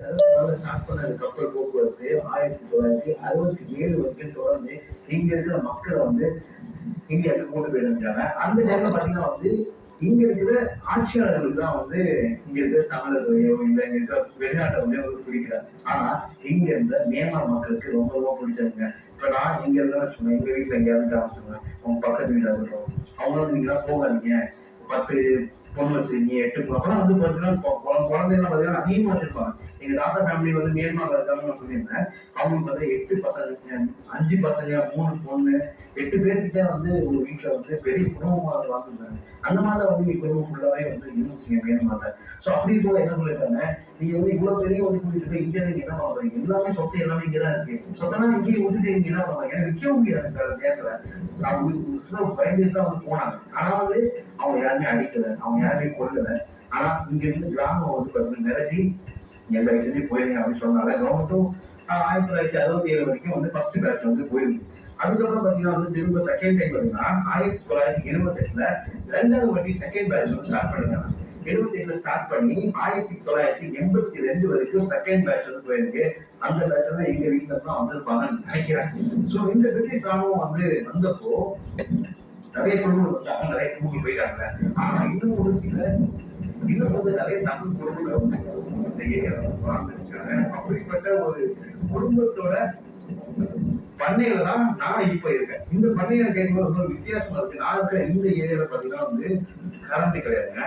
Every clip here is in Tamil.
கப்பல் போக்குவரத்து ஆயிரத்தி தொள்ளாயிரத்தி அறுபத்தி ஏழு வரைக்கும் தொடர்ந்து இங்க இருக்கிற மக்களை வந்து இந்தியாவுக்கு கொண்டு போயிருந்தாங்க அந்த நேரத்துல பாத்தீங்கன்னா வந்து இங்க இருக்கிற ஆட்சியாளர்களுக்கு தான் வந்து இங்க இருக்கிற தமிழர்களையோ இல்ல இங்க இருக்கிற வெளிநாட்டை வந்து வந்து பிடிக்கிறாங்க. ஆனா இங்க இருந்த மியான்மர் மக்களுக்கு ரொம்ப ரொம்ப பிடிச்சாங்க இப்ப நான் இங்க இருந்தா சொன்னேன் எங்க வீட்டுல எங்கேயாவது காமிச்சுங்க அவங்க பக்கத்து வீட்டுல இருக்கட்டும் அவங்க வந்து நீங்க போகாதீங்க. பத்து பொண்ணு வச்சிருக்கீங்க எட்டு பொண்ணு வந்து பாத்தீங்கன்னா கொ- குழந்தைங்க பாத்தீங்கன்னா அதிகமா வச்சிருப்பாங்க. எங்க தாத்தா ஃபேமிலி வந்து மியான்மர்ல நான் சொல்லியிருந்தேன். அவங்களுக்கு வந்து எட்டு பசங்க அஞ்சு பசங்க மூணு பொண்ணு எட்டு பேர்கிட்ட வந்து ஒரு வீட்டுல வந்து பெரிய குடும்பமா வாழ்ந்துருந்தாங்க அந்த மாதிரி வந்து குடும்பம் ஃபுல்லாவே வந்து இருந்துச்சுங்க மியான்மர்ல சோ அப்படி போல என்ன சொல்லியிருக்காங்க? நீங்க வந்து இவ்வளவு பெரிய வந்து கூட்டிட்டு போய் இங்கே நீங்க என்ன பண்றீங்க எல்லாமே சொத்து எல்லாமே இங்கதான் இருக்கு. சொத்தெல்லாம் இங்கேயே விட்டுட்டு நீங்க என்ன பண்ணுவாங்க எனக்கு விற்க முடியாது அந்த நேரத்துல. அவங்க ஒரு சில பயந்துட்டு தான் வந்து போனாங்க. ஆனா வந்து அவங்க யாருமே அடிக்கல. அவங்க யாருமே கொள்ளல ஆனா இங்க இருந்து கிராமம் வந்து பாத்தீங்கன்னா மிரட்டி எந்த விஷயத்தையும் போயிருங்க அப்படின்னு சொன்னால கவர்மெண்ட்டும் ஆயிரத்தி தொள்ளாயிரத்தி அறுபத்தி ஏழு வரைக்கும் வந்து ஃபர்ஸ்ட் பேட்ச் வந்து போயிருக்கு அதுக்கப்புறம் பாத்தீங்கன்னா வந்து திரும்ப செகண்ட் டைம் பாத்தீங்கன்னா ஆயிரத்தி தொள்ளாயிரத்தி எழுபத்தி எட்டுல ரெண்டாவது வாட்டி செகண்ட் பேட்ச் வந்து ஸ்டார்ட் பண்ணுங்க எழுபத்தி எட்டுல ஸ்டார்ட் பண்ணி ஆயிரத்தி தொள்ளாயிரத்தி எண்பத்தி ரெண்டு வரைக்கும் செகண்ட் பேட்ச் வந்து போயிருக்கு. அந்த பேட்ச் தான் எங்க வீட்டுல தான் வந்திருப்பாங்கன்னு நினைக்கிறேன். சோ இந்த பிரிட்டிஷ் ராணுவம் வந்து வந்தப்போ நிறைய குடும்பங்கள் வந்தாங்க நிறைய குடும்பங்கள் போயிட்டாங்க ஆனா இன்னும் ஒரு சில இன்னும் வந்து நிறைய தமிழ் குடும்பங்கள் வந்து இந்த ஏரியாவில் வாழ்ந்துருக்காங்க. அப்படிப்பட்ட ஒரு குடும்பத்தோட பண்ணையில தான் நான் இப்ப இருக்கேன். இந்த பண்ணையில கேட்கும்போது ஒரு வித்தியாசமா இருக்கு. நான் இருக்க இந்த ஏரியால பாத்தீங்கன்னா வந்து கரண்ட் கிடையாதுங்க.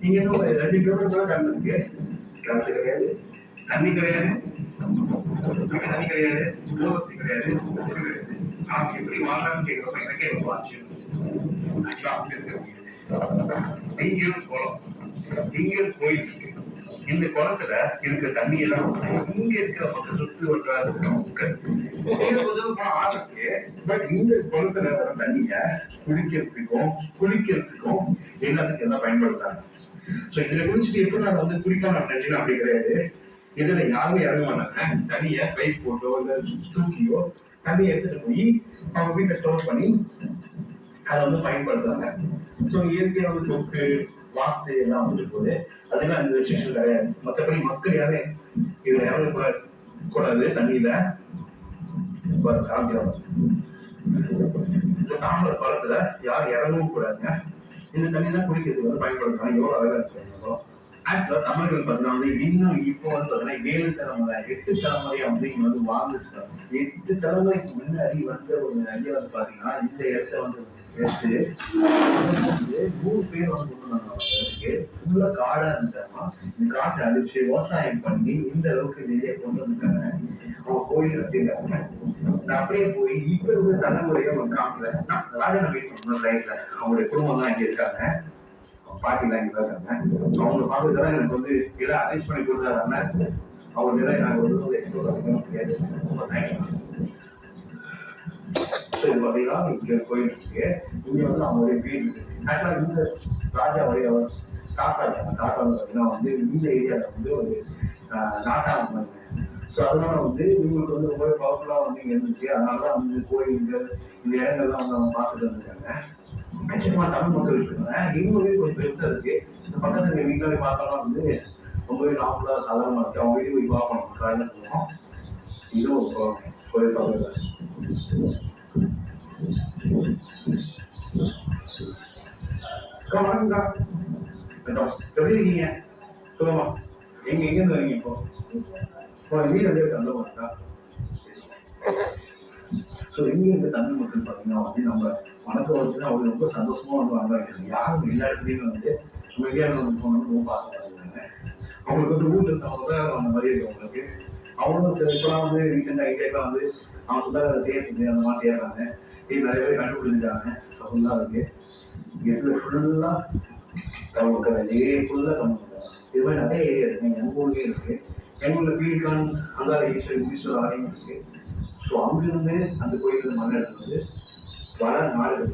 இங்க இருந்து ஒரு ரெண்டு கிலோமீட்டர் தான் கரண்ட் இருக்கு. கரண்ட் கிடையாது. தண்ணி கிடையாது. தண்ணி கிடையாது. கிடையாது. கிடையாது. நான் எப்படி வாழலாம்னு கேட்கிறப்ப எனக்கே ரொம்ப ஆச்சரியம் இருந்துச்சு. ஆக்சுவலா அங்க இருக்கிற குளம் நீங்களும் கோயில் இருக்கு இந்த குளத்துல இருக்கிற தண்ணி எல்லாம் இங்க இருக்கிற மக்கள் சுத்தி வட்டார மக்கள் ஆளுக்கு பட் இந்த குளத்துல வர தண்ணிய குடிக்கிறதுக்கும் குளிக்கிறதுக்கும் எல்லாத்துக்கும் எல்லாம் பயன்படுத்தாங்க சோ இதுல குளிச்சுட்டு எப்படி நான் வந்து குடிக்காம நினைச்சேன் அப்படி கிடையாது இதுல யாருமே இறங்க மாட்டாங்க தண்ணிய பைப் போட்டோ இல்ல தூக்கியோ தண்ணியை எடுத்துட்டு போய் அவங்க வீட்டுல ஸ்டோர் பண்ணி அதை வந்து பயன்படுத்துறாங்க. ஸோ இயற்கையா வந்து தொக்கு வாத்து எல்லாம் வந்துட்டு போகுது. அதெல்லாம் அந்த ரெஸ்ட்ரிக்ஷன் கிடையாது. மற்றபடி மக்கள் யாரும் இதுல இறங்க கூடாது கூடாது தண்ணியில. காமிக்கிறோம் இந்த தாமரை குளத்துல யார் இறங்கவும் கூடாதுங்க. இந்த தண்ணி தான் குடிக்கிறதுக்கு வந்து பயன்படுத்துறாங்க. எவ்வளவு அழகா இருக்கு. ஆக்சுவலா தமிழர்கள் பார்த்தீங்கன்னா வந்து இன்னும் இப்போ வந்து பார்த்தீங்கன்னா ஏழு தலைமுறை எட்டு தலைமுறையா வந்து இங்க வந்து வாழ்ந்துருக்காங்க. எட்டு தலைமுறைக்கு முன்னாடி வந்த ஒரு ஐயா வந்து பாத்தீங்கன்னா இந்த இடத்த வந்து எடுத்து வந்து நூறு பேர் வந்து கொண்டு வந்தாங்க. ஃபுல்லா காடா இருந்துச்சாமா? இந்த காட்டை அழிச்சு விவசாயம் பண்ணி இந்த அளவுக்கு நிறைய கொண்டு வந்துட்டாங்க அவங்க கோயில் கட்டியிருக்காங்க நான் அப்படியே போய் இப்ப இருக்கிற தலைமுறையை அவங்க காமிக்கல நான் ராஜன வீட்டு ரைட்ல அவங்களுடைய குடும்பம் தான் இங்க இருக்காங்க. பாட்டிலாம் இங்க தான் இருக்காங்க அவங்க பார்க்கறதுதான் எனக்கு வந்து எல்லாம் அரேஞ்ச் பண்ணி கொடுத்தாங்க அவங்க எல்லாம் எனக்கு வந்து எக்ஸ்ப்ளோர் பண்ண முடியாது ரொம்ப தேங்க்ஸ் ஸோ இது பார்த்தீங்கன்னா இங்க கோயில் இருக்கு இங்கே வந்து அவங்களுடைய வீடு இருக்கு. ஆக்சுவலா இந்த ராஜா தாத்தா இருக்காங்க. தாத்தா வந்து பார்த்தீங்கன்னா வந்து இந்த ஏரியாவில் வந்து ஒரு ஆஹ், நாட்டா வந்தாங்க ஸோ அதனால வந்து இவங்களுக்கு வந்து ரொம்ப பவர்ஃபுல்லாக வந்து இங்கே இருந்துச்சு. அதனால தான் வந்து கோயில்கள் இந்த இடங்கள்லாம் வந்து அவங்க பார்த்துட்டு வந்துருக்காங்க. நிச்சயமா தமிழ் மக்கள் இருக்காங்க. இவங்களே கொஞ்சம் பெருசா இருக்கு. இந்த பக்கத்துல வீட்டுல பார்த்தோம்னா வந்து ரொம்பவே நார்மலா சாதாரணமா இருக்கு. அவங்க வீட்டுக்கு போய் பார்க்கணும் காலையில போனோம் இதுவும் ஒரு கோவில். கோயில் பக்கத்துல வணக்கம்க்கா. எப்படி இருக்கீங்க? சொல்லுமா எங்க எங்க இருந்து வரீங்க இப்போ? வீடு வந்து இருக்கு? அந்த மாதிரிக்கா ஸோ இங்கே இருக்க தமிழ் மக்கள் பார்த்தீங்கன்னா வந்து நம்ம வணக்கம் வச்சுன்னா அவங்க ரொம்ப சந்தோஷமாக வந்து வந்தாங்க யாரும் எல்லா இடத்துலையுமே வந்து நம்ம இந்தியாவில் ரொம்ப பார்த்துருக்காங்க அவங்களுக்கு வந்து ஊர்ல இருந்தவங்க தான் அந்த மாதிரி இருக்கவங்களுக்கு. அவங்களும் சில இப்போலாம் வந்து ரீசெண்டாக ஐடியாக்கெலாம் வந்து அவங்க தான் தேடுறது அந்த மாதிரி தேடுறாங்க. இது நிறைய பேர் கண்டுபிடிச்சிருக்காங்க. அப்படிலாம் இருக்கு. இதில் ஃபுல்லாக தமிழ் ஏரியா ஃபுல்லாக தமிழ் இது மாதிரி நிறைய ஏரியா இருக்குது எங்கள் ஊர்லயே இருக்குது எங்க ஊர்ல பீர்கான் அங்காள ஈஸ்வரர் ஈஸ்வரர் ஆலயம் இருக்கு ஸோ அங்கிருந்து அந்த கோயிலுக்கு மலை எடுத்து வந்து பல நாடுகள்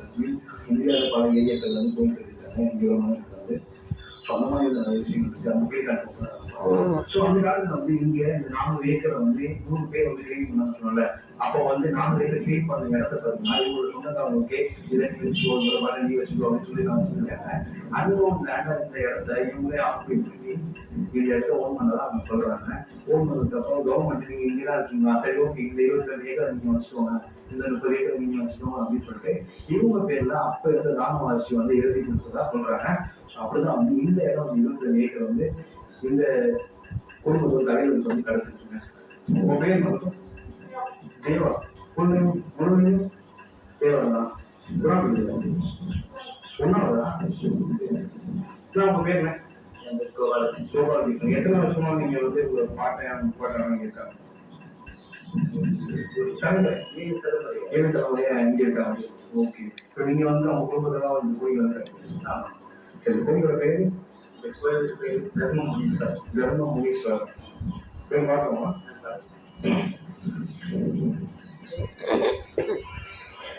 இந்தியாவில் பல ஏரியாக்கள் வந்து கோயில் இருக்காங்க. இந்தியாவில் மண் வந்து. ஸோ அந்த மாதிரி நிறைய விஷயங்கள் இருக்குது அந்த பீர்கான் ஸோ அந்த காலத்துல வந்து இங்க இந்த நானூறு ஏக்கரை வந்து நூறு பேர் வந்து கிளீன் பண்ண சொன்னல அப்போ வந்து நானூறு ஏக்கர் கிளீன் பண்ண இடத்த பார்த்தீங்கன்னா இவங்களோட சொந்தக்காரங்களுக்கு இதை நீ வச்சுக்கோ இந்த மாதிரி நீ வச்சுக்கோ அப்படின்னு சொல்லி நான் வச்சிருக்காங்க அன்ஓன் லேண்டா இந்த இடத்த இவங்களே ஆக்குபை பண்ணி இந்த இடத்த ஓன் பண்ணதான் அவங்க சொல்றாங்க. ஓன் பண்ணதுக்கு அப்புறம் கவர்மெண்ட் நீங்க இங்கே தான் இருக்கீங்களா? சரி ஓகே. இந்த இருபத்தி ரெண்டு ஏக்கர் நீங்க வச்சுக்கோங்க. இந்த முப்பது ஏக்கர் நீங்க வச்சுக்கோங்க அப்படின்னு சொல்லிட்டு இவங்க பேர்ல அப்ப இருந்த ராணுவ ஆட்சி வந்து எழுதி கொடுத்ததா சொல்றாங்க. ஸோ அப்படிதான் வந்து இந்த இடம் வந்து இருபத்தி ரெண்டு ஏக்கர் வந்து இந்த குடும்பத்தோட தலைவருக்கு வந்து கிடைச்சிருக்குங்க உங்க பேர் மட்டும் தேவா. முழுமையும் முழுமையும் தேவா தான் ஒன்னாவதா? இதான் உங்க பேர் கோபாலகிருஷ்ணன். எத்தனை வருஷமா நீங்க வந்து ஒரு பாட்டையான பாட்டையான இருக்காங்க தலைமுறை. ஏழு தலைமுறையா? இங்க இருக்காங்க ஓகே. இப்போ நீங்க வந்து அவங்க குடும்பத்தெல்லாம் வந்து கோயில் வந்து சரி கோயிலோட பேரு? தர்ம முனீஸ்வரர் தர்ம முனீஸ்வரர் போய் பார்க்கலாமா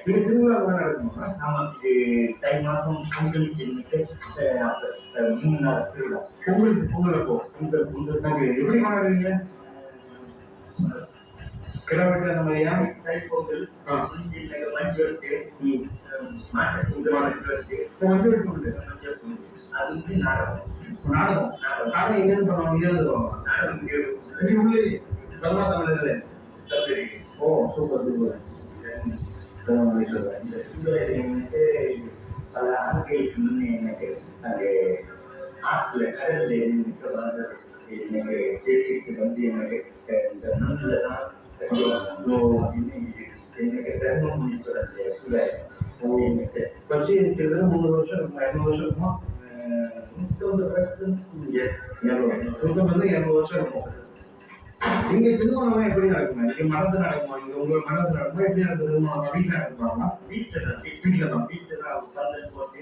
இது திருவிழா கூட நடக்குமா நமக்கு தை மாதம் பொங்கலுக்கு இன்னைக்கு அஹ், அப்ப, அஹ், மூணு நாள் திருவிழா பொங்கல் பொங்கல் அப்போ பொங்கல் பொங்கல் ஓகே எப்படி கொண்டாடுறீங்க கிடவெட்டு அந்த மாதிரியா தை பொங்கல் ஆ. இன்னைக்கு மஞ்சள் இருக்கு ம் மாட்டு பொங்கல் மஞ்சள் இருக்கு இப்போ வந்து நாடகம் நாடகம் நாடகம் எங்கேருந்து பண்ணுவாங்க இது உள்ளே தர்மா தமிழர்களே. ஓ சூப்பர் எனக்கு பல ஆண்களுக்கு முன்னே எனக்கு அந்த ஆற்றுல கடல்ல நிற்க வந்து எனக்கு பேச்சுக்கு வந்து எனக்கு இந்த மண்ணில் தான் எனக்கு வருஷம் இருக்கும் இரநூறு வருஷம் இருக்குமா? வருஷம் இரநூறு வருஷம் இருக்கும். இங்க திருமணம் எப்படி நடக்குங்க இங்க மடத்து நடக்குமா? இங்க உங்க மடத்து நடக்குமா? எப்படி நடக்குது திருமணம் வீட்டுல நடக்குமாங்களா வீட்டில் வீட்டுல தான். வீட்டில் தான் பந்தல் போட்டு